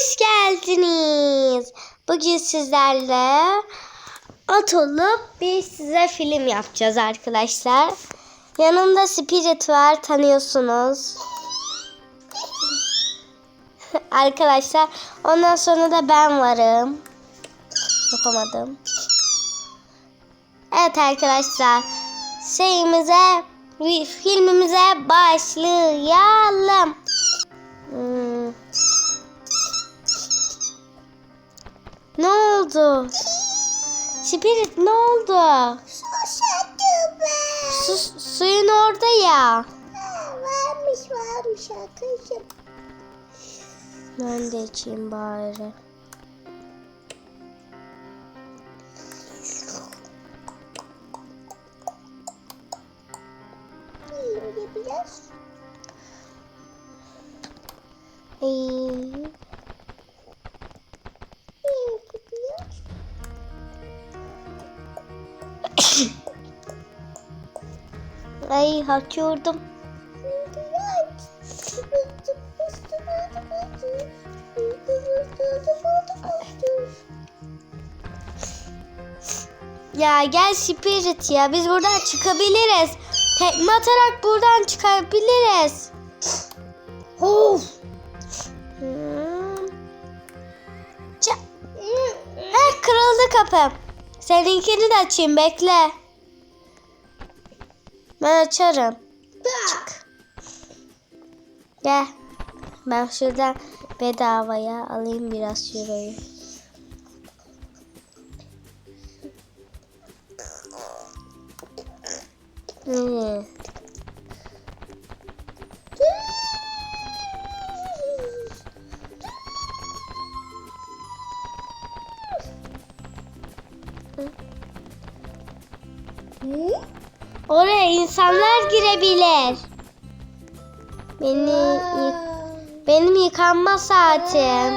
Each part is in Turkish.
hoş geldiniz. Bugün sizlerle at olup bir size film yapacağız arkadaşlar. Yanımda Spirit var tanıyorsunuz. arkadaşlar ondan sonra da ben varım. Yapamadım. Evet arkadaşlar şeyimize filmimize başlayalım. Hmm. Ne oldu? Spirit ne oldu? Susadım ben. Su, suyun orada ya. Ha, varmış varmış arkadaşım. Ben de içeyim bari. Biraz. İyi. Ay hakıyordum. Ya gel Spirit ya biz buradan çıkabiliriz. Tekme atarak buradan çıkabiliriz. Of. Hmm. Heh, kırıldı kapı. Seninkini de açayım bekle. Ben açarım. Çık. Gel. Ben şuradan bedavaya alayım biraz şurayı. Hmm. Oraya insanlar girebilir. Beni benim yıkanma saatim.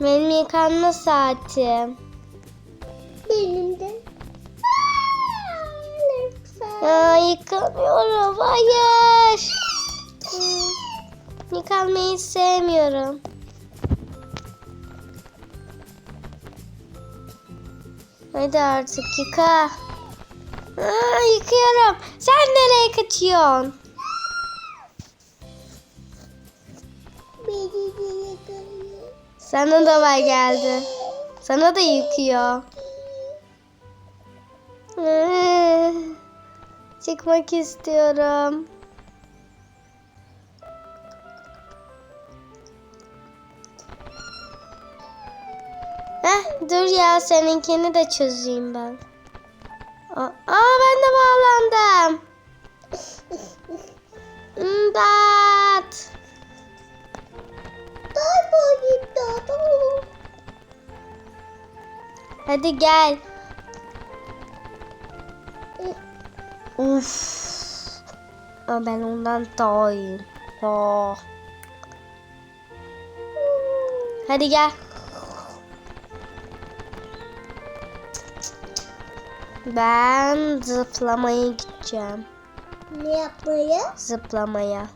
Benim yıkanma saatim. Benim de. Aa, yıkamıyorum. Hayır. Yıkanmayı sevmiyorum. Hadi artık yıka. Aa, yıkıyorum. Sen nereye kaçıyorsun? Sana da var geldi. Sana da yıkıyor. Çıkmak istiyorum. Heh, dur ya seninkini de çözeyim ben. Aa, ben de bağlandım. İmdat. Hadi gel. Uf. Aa, ben ondan daha iyiyim. Oh. Hadi gel. Ben zıplamaya gideceğim. Ne yapmaya? Zıplamaya.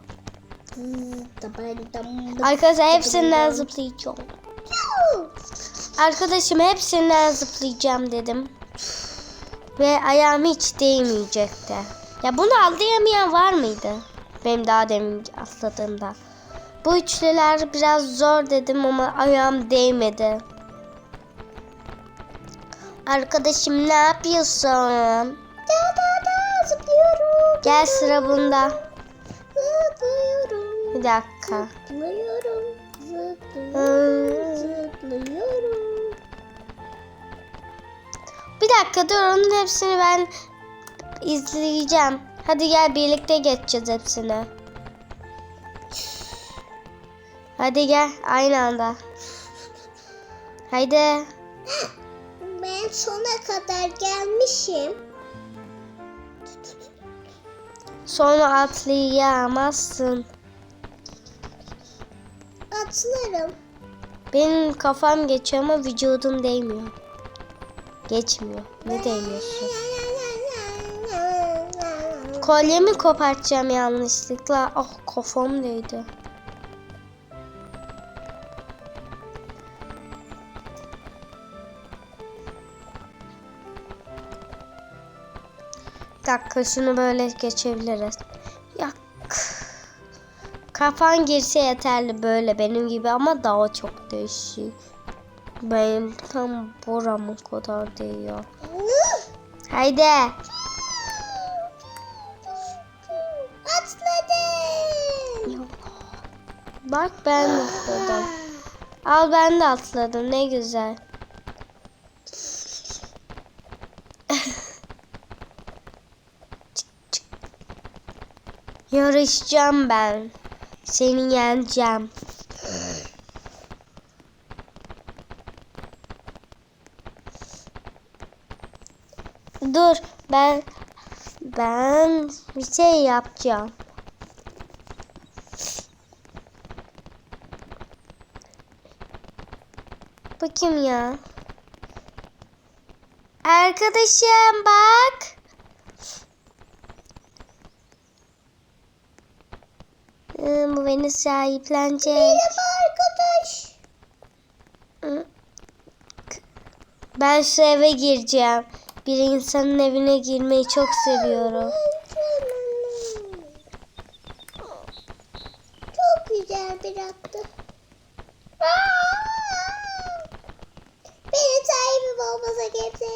Arkadaşlar hepsinden zıplayacağım. Arkadaşım hepsinden zıplayacağım dedim. Ve ayağım hiç değmeyecekti. Ya bunu atlayamayan var mıydı? Benim daha demin atladığımda. Bu üçlüler biraz zor dedim ama ayağım değmedi. Arkadaşım ne yapıyorsun? Da da da zıplıyorum. Gel sıra bunda. Zıplıyorum. Bir dakika. Zıplıyorum. Zıplıyorum. Zıplıyorum. Bir dakika dur onun hepsini ben izleyeceğim. Hadi gel birlikte geçeceğiz hepsini. Hadi gel aynı anda. Haydi. Ben sona kadar gelmişim. Sonra atlayamazsın. Atlarım. Benim kafam geçiyor ama vücudum değmiyor. Geçmiyor. Ne değmiyorsun? Kolyemi kopartacağım yanlışlıkla. Oh kafam değdi. Dakika şunu böyle geçebiliriz. Ya kafan girse yeterli böyle benim gibi ama daha çok değişik. Benim tam buramın kadar değiyor. Haydi. Atladım. Bak ben atladım. Al ben de atladım ne güzel. Yarışacağım ben. Seni yeneceğim. Dur ben ben bir şey yapacağım. Bu ya? Arkadaşım bak. Ee, Bu beni sahiplenecek. Merhaba arkadaş. Ben şu eve gireceğim. Bir insanın evine girmeyi çok seviyorum. Çok güzel bir attı. Benim sahibim olmasa kimse.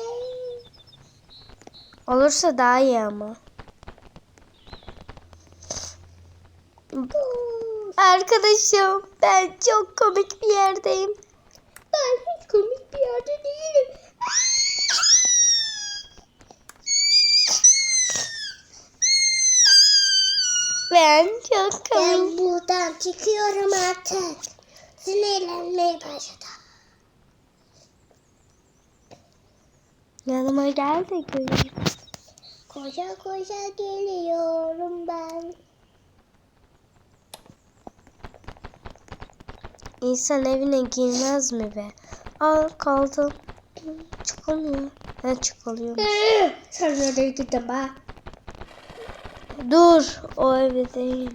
Olursa daha iyi ama. Arkadaşım ben çok komik bir yerdeyim. Ben hiç komik bir yerde değilim. Ben çok komik. Ben buradan çıkıyorum artık. Sinirlenmeye başladım. Yanıma gel de göreyim. Koşa koşa geliyorum ben. İnsan evine girmez mi be? Al kaldım. Çıkamıyor. Ben çıkalıyorum. Sen nereye gittin be? Dur. O evde değil.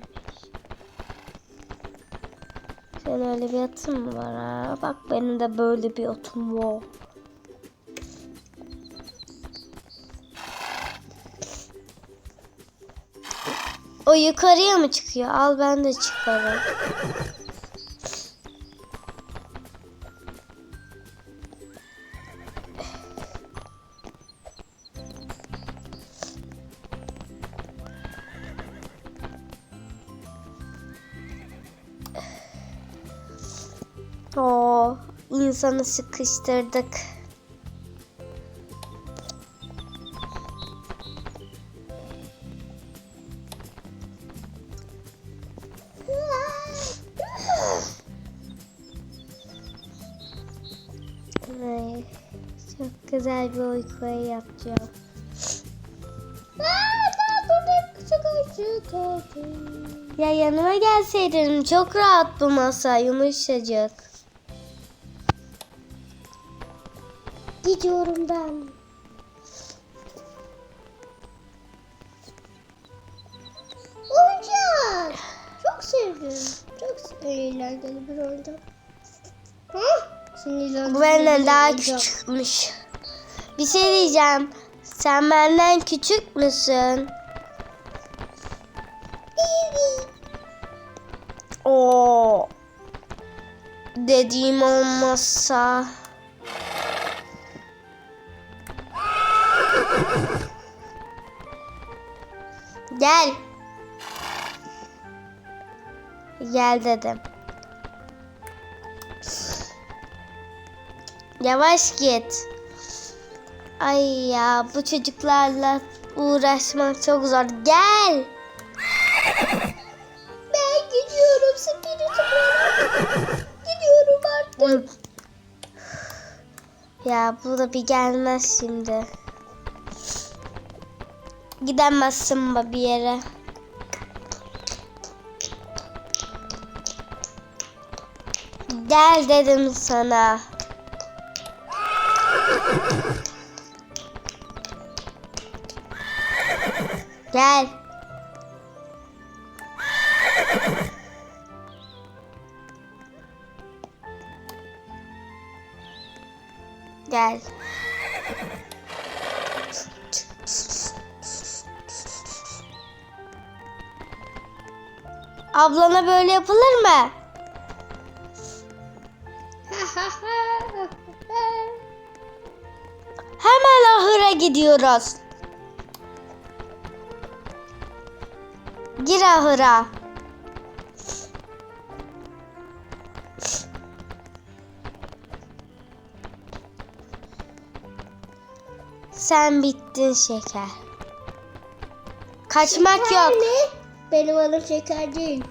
Sen öyle bir atın mı var ha? Bak benim de böyle bir atım var. O yukarıya mı çıkıyor? Al ben de çıkarım. İnsanı sıkıştırdık. Ay, çok güzel bir uykuya yapacağım. Ya yanıma gelseydin çok rahat bu masa yumuşacık. Gidiyorum ben. Oyuncak. Çok sevdim. Çok eğlenceli bir oyuncak. Sinirlendim. Bu benden daha küçükmüş. Bir şey diyeceğim. Sen benden küçük müsün? Oo. Dediğim olmazsa. Gel. Gel dedim. Yavaş git. Ay ya bu çocuklarla uğraşmak çok zor. Gel. Ben gidiyorum Spirit'e. gidiyorum artık. Ya bu da bir gelmez şimdi. Gidemezsin bir yere. Gel dedim sana. Gel. Gel. Ablana böyle yapılır mı? Hemen ahıra gidiyoruz. Gir ahıra. Sen bittin şeker. Kaçmak Şeker yok. mi? Benim adım şeker değil.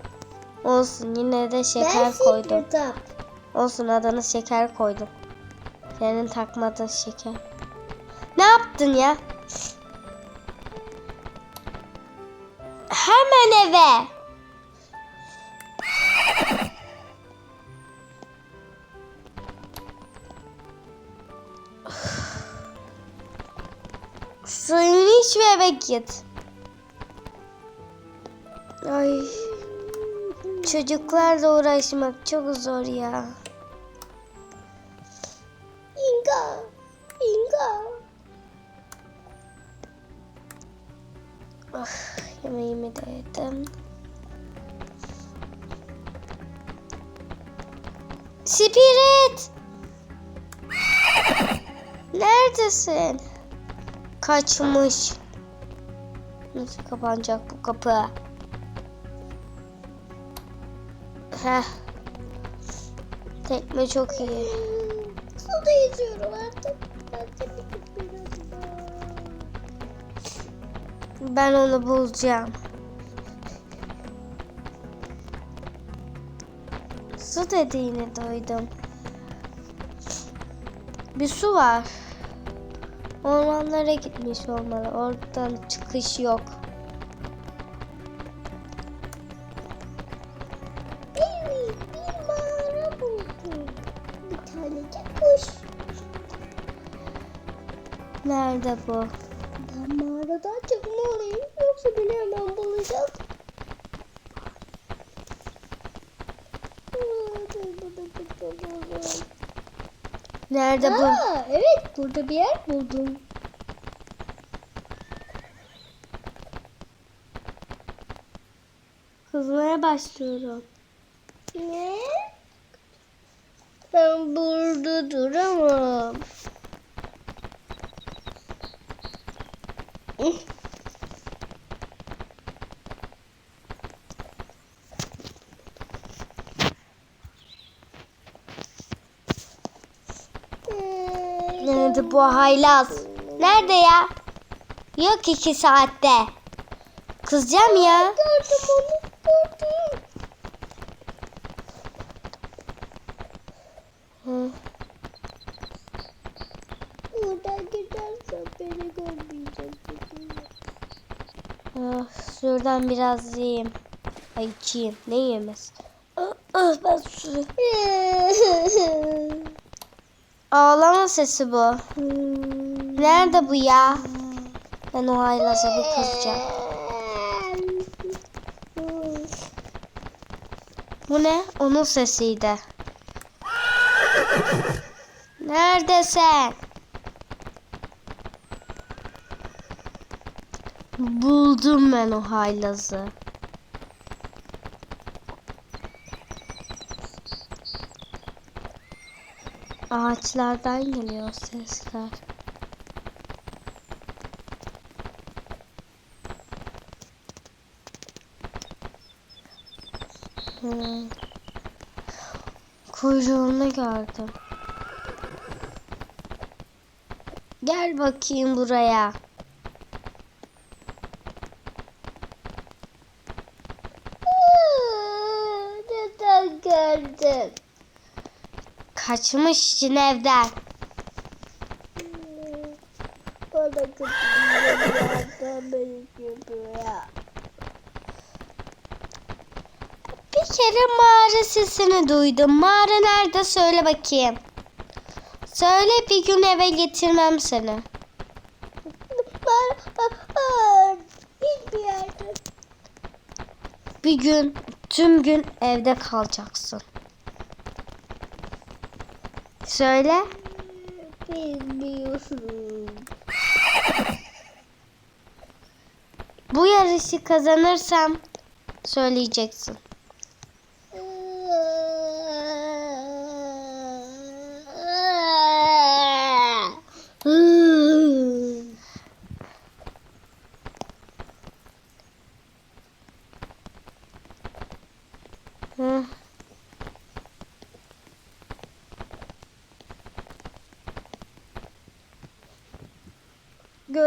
Olsun yine de ben şeker koydum. Secret Up. Olsun adını şeker koydum. Senin takmadığın şeker. Ne yaptın ya? Hemen eve. Suyunu iç ve eve git. Ay. Çocuklarla uğraşmak çok zor ya. İnga. İnga. Ah, yemeğimi de yedim. Spirit! Neredesin? Kaçmış. Nasıl kapanacak bu kapı? Heh. Tekme çok iyi. Suda yüzüyorum artık. Ben onu bulacağım. Su dediğini duydum. Bir su var. Ormanlara gitmiş olmalı. Oradan çıkış yok. Nerede bu? Ben mağaradan çıkmalıyım. Yoksa beni hemen bulacak. Nerede bu? Aa, evet burada bir yer buldum. Kızmaya başlıyorum. Ne? Ben burada duramam. Nerede bu haylaz? Nerede ya? Yok iki saatte. Kızacağım ya. Gördüm onu gördüm. Hı. Buradan gidersen beni görmeyecek. Ah, şuradan biraz yiyeyim. Ay içeyim. Ne yemez? Ah, ah, ben su. Ağlama sesi bu. Nerede bu ya? Ben o haylaza bir kızacağım. Bu ne? Onun sesiydi. Neredesin? Buldum ben o haylazı. Ağaçlardan geliyor sesler. Hmm. Kuyruğunu gördüm. Gel bakayım buraya. Kaçmış evden. Bana. Bir kere mağara sesini duydum. Mağara nerede söyle bakayım. Söyle bir gün eve getirmem seni. Bir gün tüm gün evde kalacaksın. Söyle. bilmiyorum. Bu yarışı kazanırsam söyleyeceksin.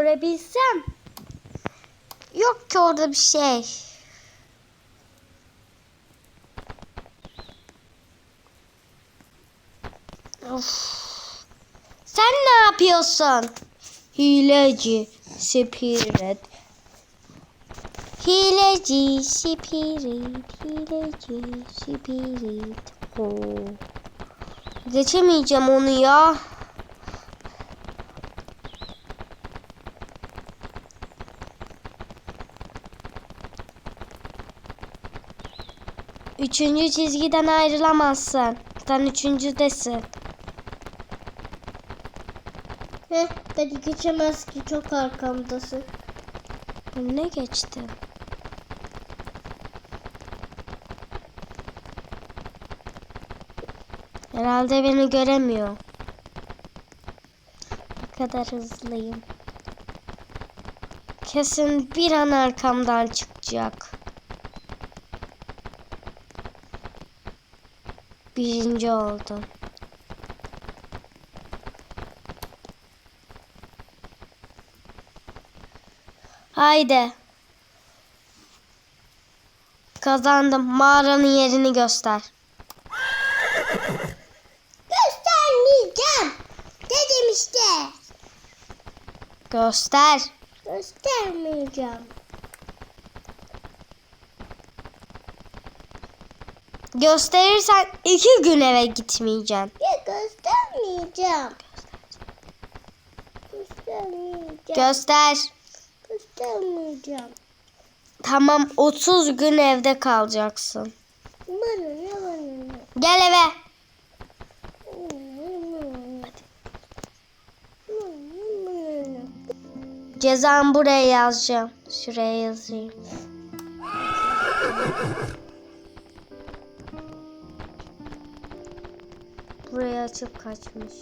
Görebilsem. Yok ki orada bir şey. Of. Sen ne yapıyorsun? Hileci, spirit. Hileci, spirit, hileci, spirit. Oo. Geçemeyeceğim onu ya. Üçüncü çizgiden ayrılamazsın. Sen üçüncüdesin. Heh, beni geçemez ki çok arkamdasın. Ne geçti? Herhalde beni göremiyor. Ne kadar hızlıyım. Kesin bir an arkamdan çıkacak. Birinci oldum. Haydi. Kazandım. Mağaranın yerini göster. Göstermeyeceğim. Dedim işte. Göster. Göstermeyeceğim. Gösterirsen iki gün eve gitmeyeceksin. Ya göstermeyeceğim. Göstermeyeceğim. Göster. Göstermeyeceğim. Tamam 30 gün evde kalacaksın. Bana ne bana ne. Gel eve. Cezamı buraya yazacağım. Şuraya yazayım. Buraya açıp kaçmış.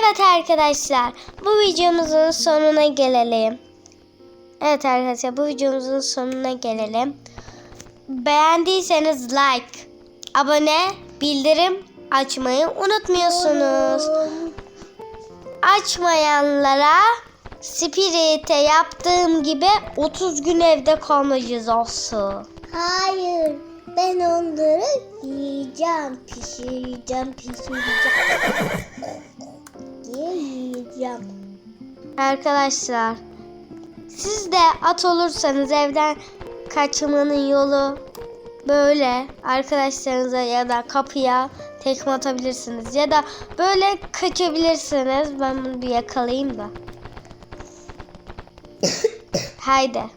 Evet arkadaşlar bu videomuzun sonuna gelelim. Evet arkadaşlar bu videomuzun sonuna gelelim. Beğendiyseniz like, abone, bildirim açmayı unutmuyorsunuz. Açmayanlara Spirit'e yaptığım gibi 30 gün evde kalma cezası. Hayır. Ben onları yiyeceğim. Pişireceğim. Pişireceğim. Diye yiyeceğim. Arkadaşlar siz de at olursanız evden kaçmanın yolu böyle arkadaşlarınıza ya da kapıya tekme atabilirsiniz ya da böyle kaçabilirsiniz. Ben bunu bir yakalayayım da. Haydi.